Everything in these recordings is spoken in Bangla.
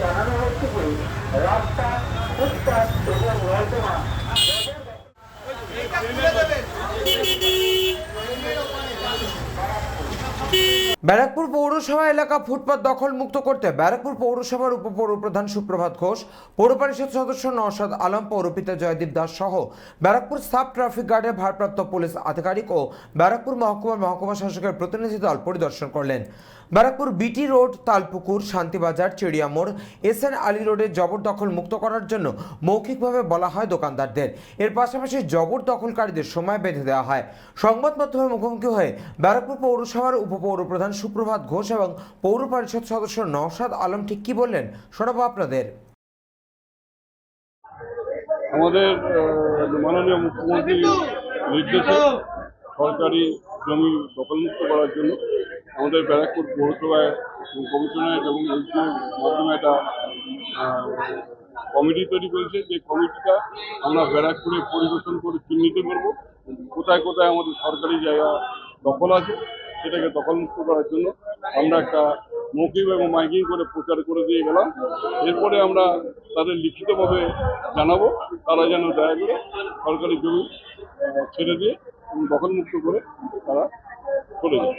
জানানো হচ্ছে যে রাস্তা ফুটপাথ ব্যারাকপুর পৌরসভা এলাকা ফুটপাত দখল মুক্ত করতে ব্যারাকপুর পৌরসভার উপপৌরপ্রধান সুপ্রভাত ঘোষ, পৌর পরিষদ সদস্য নওশাদ আলম, পৌরপিতা জয়দীপ দাস সহ ব্যারাকপুর সাব ট্রাফিক গার্ডের ভারপ্রাপ্ত পুলিশ আধিকারিক ও ব্যারাকপুর মহকুমার মহকুমা শাসকের প্রতিনিধি দল পরিদর্শন করলেন। Barrackpore BT road, Talpukur, Shantibazar Chiriamore S N Ali রোডের জবরদখল মুক্ত করার জন্য মৌখিকভাবে বলা হয় দোকানদারদের। এর পাশাপাশি জবরদখলকারীদের সময় বেঁধে দেওয়া হয়। সংবাদ মাধ্যমের মুখোমুখি হয়ে ব্যারাকপুর পৌরসভার উপপৌরপ্রধান সুপ্রভাত ঘোষ এবং পৌর পরিষদ সদস্য নওশাদ আলম ঠিক কি বললেন? শোনাবো আপনাদের। আমাদের মাননীয় মুখ্যমন্ত্রীর নির্দেশে সরকারি জমি দখলমুক্ত করার জন্য আমাদের ব্যারাকপুর পৌরসভায় কমিশনার এবং এলজিওর মাধ্যমে একটা কমিটি তৈরি করেছে। যে কমিটিটা আমরা ব্যারাকপুরে পরিবেশন করে চিহ্নিত করব। কোথায় কোথায় আমাদের সরকারি জায়গা দখল আছে সেটাকে দখলমুক্ত করার জন্য আমরা একটা মৌখিক এবং মাইকিং করে প্রচার করে দিয়ে গেলাম। এরপরে আমরা তাদের লিখিতভাবে জানাব, তারা যেন দয়া করে সরকারি জমি ছেড়ে দিয়ে দখলমুক্ত করে তারা চলে যায়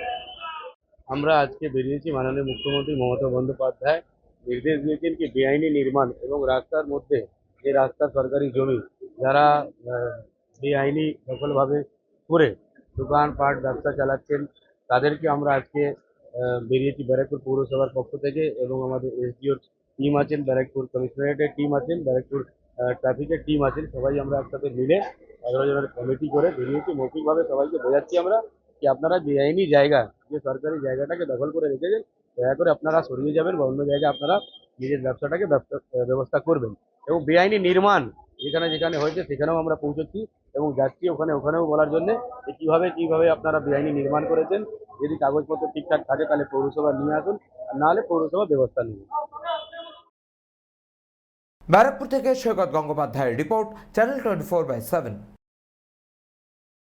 আমরা আজকে বেরিয়েছি মাননীয় মুখ্যমন্ত্রী মমতা বন্দ্যোপাধ্যায়। নির্দেশ দিয়েছেন কি বেআইনি নির্মাণ এবং রাস্তার মধ্যে যে রাস্তা সরকারি জমি, যারা বেআইনি দখলভাবে করে দোকানপাট ব্যবসা চালাচ্ছেন তাদেরকে আমরা আজকে আহ, বেরিয়েছি ব্যারাকপুর পৌরসভার পক্ষ থেকে এবং আমাদের এসডিওর টিম আছেন ব্যারাকপুর কমিশনারেটের টিম আছেন ব্যারাকপুর ট্রাফিকের টিম আছেন। সবাই আমরা একসাথে মিলে এগারো জনের কমিটি করে বেরিয়েছি। মৌখিকভাবে সবাইকে বোঝাচ্ছি আমরা কি আপনারা বেআইনি জায়গা যে সরকারি জায়গাটাকে দখল করে রেখেছেন দয়া করে আপনারা সরিয়ে যাবেন বা অন্য জায়গায় আপনারা নিজের ব্যবসাটাকে ব্যবসা- আহ, ব্যবস্থা করবেন। এবং বেআইনি নির্মাণ যেখানে যেখানে হয়েছে সেখানেও আমরা পৌঁছচ্ছি। এবং যাচ্ছি ওখানে, ওখানেও বলার জন্য কীভাবে, কীভাবে আপনারা বেআইনি নির্মাণ করেছেন, যদি কাগজপত্র ঠিকঠাক থাকে তাহলে পৌরসভা নিয়ে আসুন, আর নাহলে পৌরসভা ব্যবস্থা নিন। ব্যারাকপুর থেকে সৈকত গঙ্গোপাধ্যায়ের report, channel twenty four by seven.